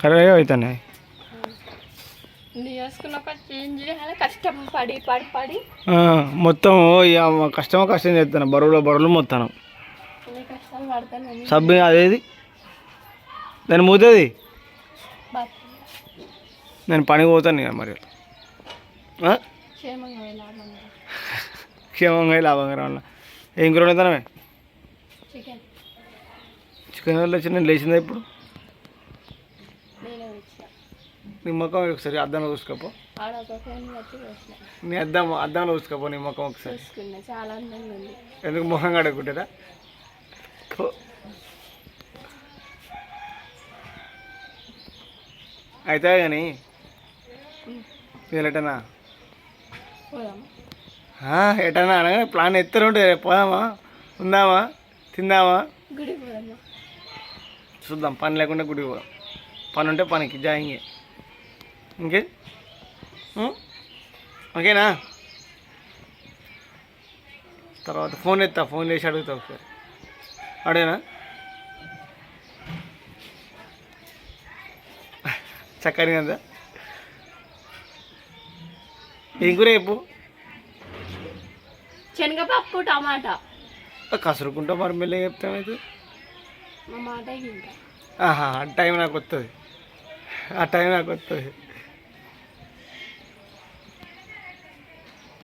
ఖరాబ్ అవుతున్నాయి కష్టం పడి పడి పడి. మొత్తం కష్టమో కష్టం చేస్తాను బరువులో బరువులు మొత్తాను. సబ్బు అదేది? దాని మూతది? నేను పనికి పోతాను మరి? క్షేమంగా లాభంగా రావాల ఏం కూర వండుతానమే చికెన్ వల్ల చిన్న లేచిందా ఇప్పుడు? వచ్చిన. నీ ముఖం ఒకసారి అద్దంలో చూసుకోపో. వచ్చిన నీ అద్దం అద్దంలో చూసుకోపో నీ ముఖం ఒకసారి. ఎందుకు ముఖం కడుక్కుంటారా. అయితే కానీ? పోదామా? ఎటనా అనగానే ప్లాన్ ఎత్తరు ఉంటుంది పోదామా? ఉందామా? తిందామా? చూద్దాం పని లేకుండా గుడికి పోదాం. పని ఉంటే పనికి జాయింగే ఇంకే? ఓకేనా? తర్వాత ఫోన్ ఎత్తా ఫోన్ చేసి అడుగుతా ఒకసారి. అడిగినా? చక్కని కదా? ఏం కూర చెప్పు? శనగపప్పు టమాటా. కసురుకుంటా మరి మెల్లగా చెప్తామైతే ಹಾಂ ಹಾಂ ಟೈಮ್ನಾಗ ಗೊತ್ತದೆ ಆ ಟೈಮ್ನಾಗ ಗೊತ್ತದೆ